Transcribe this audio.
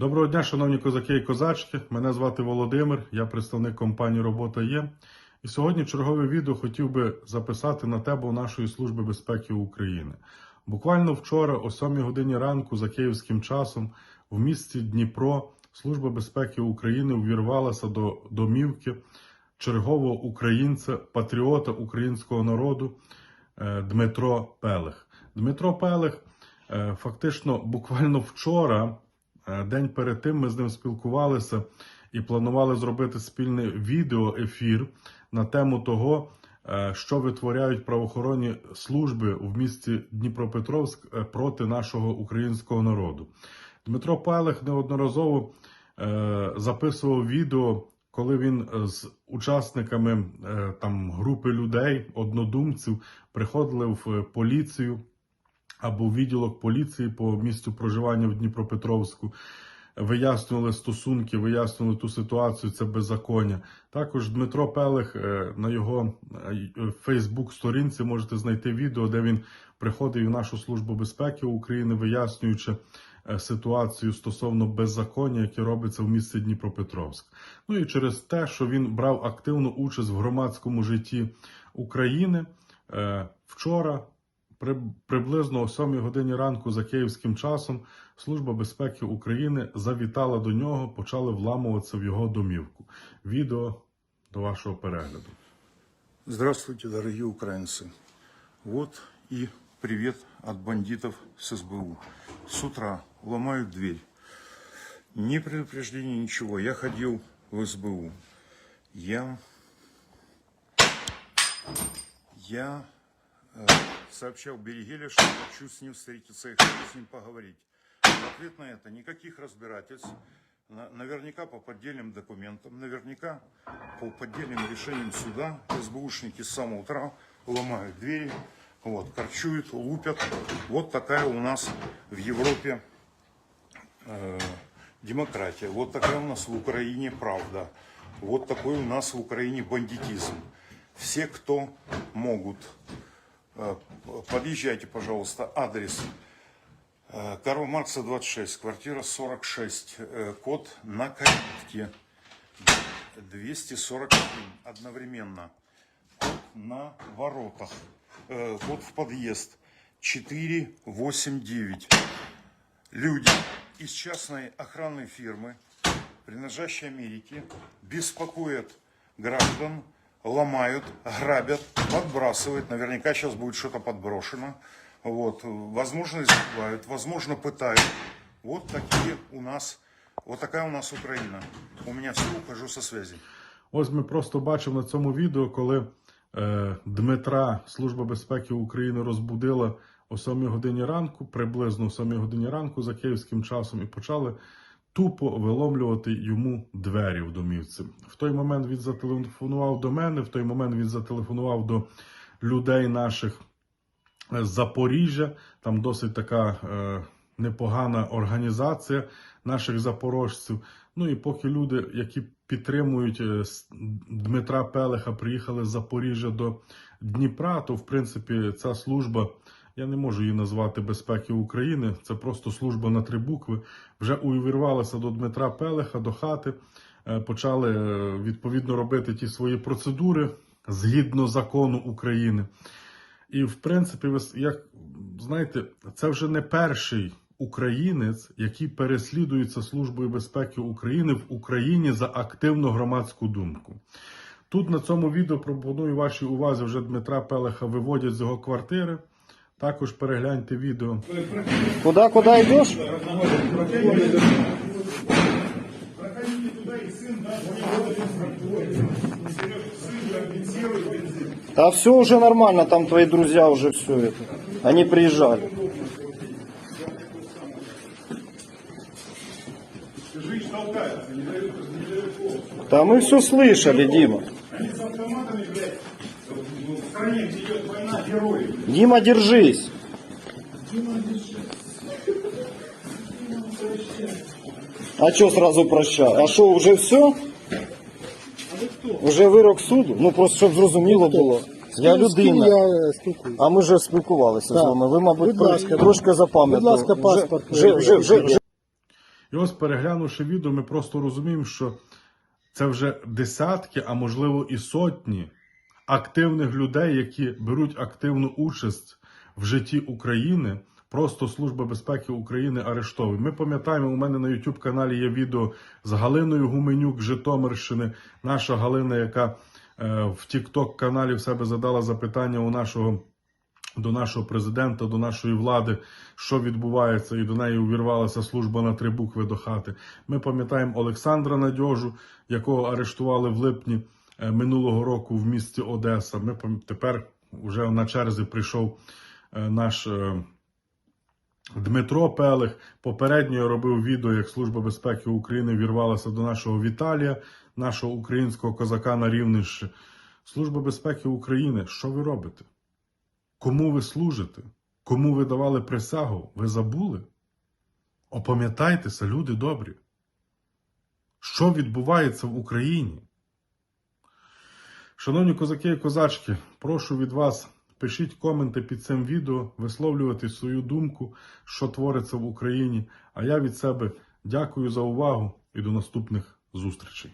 Доброго дня, шановні козаки і козачки. Мене звати Володимир, я представник компанії Робота є. І сьогодні чергове відео хотів би записати на тему нашої служби безпеки України. Буквально вчора, о 7 годині ранку, за київським часом, в місті Дніпро Служба безпеки України увірвалася до домівки чергового українця, патріота українського народу е, Дмитро Пелех. Дмитро Пелех е, фактично буквально вчора, день перед тим, ми з ним спілкувалися і планували зробити спільний відеоефір на тему того, е, що витворяють правоохоронні служби в місті Дніпропетровськ е, проти нашого українського народу. Дмитро Пелех неодноразово е, записував відео, коли він е, з учасниками е, там групи людей, однодумців, приходили в е, поліцію або відділок поліції по місцю проживання в Дніпропетровську. Вияснювали стосунки, вияснювали ту ситуацію, це беззаконня. Також Дмитро Пелех е, на його Фейсбук-сторінці можете знайти відео, де він приходив в нашу службу безпеки України, вияснюючи е, ситуацію стосовно беззаконня, яке робиться в місті Дніпропетровськ. Ну і через те, що він брав активну участь в громадському житті України, е, вчора. При, приблизно о 7 годині ранку за київським часом Служба безпеки України завітала до нього, почали вламуватися в його домівку. Відео до вашого перегляду. Здравствуйте, дорогие украинцы. Вот и привет от бандитов с СБУ. С утра ломают дверь. Ни предупреждения, ничего. Я ходил в СБУ. Я... Я э, сообщал Берегеле, что хочу с ним встретиться и хочу с ним поговорить. В ответ на это никаких разбирательств. На- Наверняка по поддельным документам, наверняка по поддельным решениям суда СБУшники с самого утра ломают двери, вот, корчуют, лупят. Вот такая у нас в Европе э, демократия. Вот такая у нас в Украине правда. Вот такой у нас в Украине бандитизм. Все, кто могут, подъезжайте, пожалуйста, адрес Э, Карла Маркса 26, квартира 46, э, код на калитке 241 одновременно. Код на воротах, э, код в подъезд 489. Люди из частной охранной фирмы, принадлежащей Америке, беспокоят граждан, ломают, грабят, подбрасывают. Наверняка сейчас будет что-то подброшено. Вот. Возможно, избивают, возможно, пытают. Вот такие у нас, вот такая у нас Украина. У меня все, ухожу со связи. Ось ми просто бачимо на цьому відео, коли е, Дмитра Служба безпеки України розбудила о 7 годині ранку, приблизно о 7 годині ранку за київським часом, і почали тупо виломлювати йому двері в домівці. В той момент він зателефонував до мене, в той момент він зателефонував до людей наших з Запоріжжя. Там досить така е, непогана організація наших запорожців. Ну і поки люди, які підтримують е, Дмитра Пелеха, приїхали з Запоріжжя до Дніпра, то в принципі ця служба. Я не можу її назвати безпеки України. Це просто служба на три букви. Вже увірвалася до Дмитра Пелеха, до хати, е, почали е, відповідно робити ті свої процедури згідно закону України. І в принципі, як знаєте, це вже не перший українець, який переслідується Службою безпеки України в Україні за активну громадську думку. Тут на цьому відео пропоную вашій увазі вже Дмитра Пелеха виводять з його квартири. Також перегляньте відео. Куда, куда идешь? Да все уже нормально, там твои друзья уже все это. Они приезжали. Да мы все слышали, Дима. Дима, держись. А что сразу прощаю? А що, вже все? Вже вирок суду? Ну просто щоб зрозуміло було. Я людина. Я спілкуюся. А ми вже спілкувалися з Так. вами. Ви, мабуть, Будь ласка. трошки запам'ятали. Будь ласка, паспорт Вже, вже, вже, вже, І ось переглянувши відео, ми просто розуміємо, що це вже десятки, а можливо і сотні активних людей, які беруть активну участь в житті України. Просто Служба безпеки України арештовує. Ми пам'ятаємо, у мене на YouTube каналі є відео з Галиною Гуменюк Житомирщини. Наша Галина, яка е, в TikTok каналі в себе задала запитання у нашого до нашого президента, до нашої влади, що відбувається, і до неї увірвалася служба на три букви до хати. Ми пам'ятаємо Олександра Надьожу, якого арештували в липні минулого року в місті Одеса. Ми тепер вже на черзі прийшов е, наш. е, Дмитро Пелих попередньо я робив відео, як Служба безпеки України вірвалася до нашого Віталія, нашого українського козака на Рівненщині. Служба безпеки України, що ви робите? Кому ви служите? Кому ви давали присягу? Ви забули? Опам'ятайтеся, люди добрі. Що відбувається в Україні? Шановні козаки і козачки, прошу від вас, пишіть коменти під цим відео, висловлювати свою думку, що твориться в Україні. А я від себе дякую за увагу і до наступних зустрічей.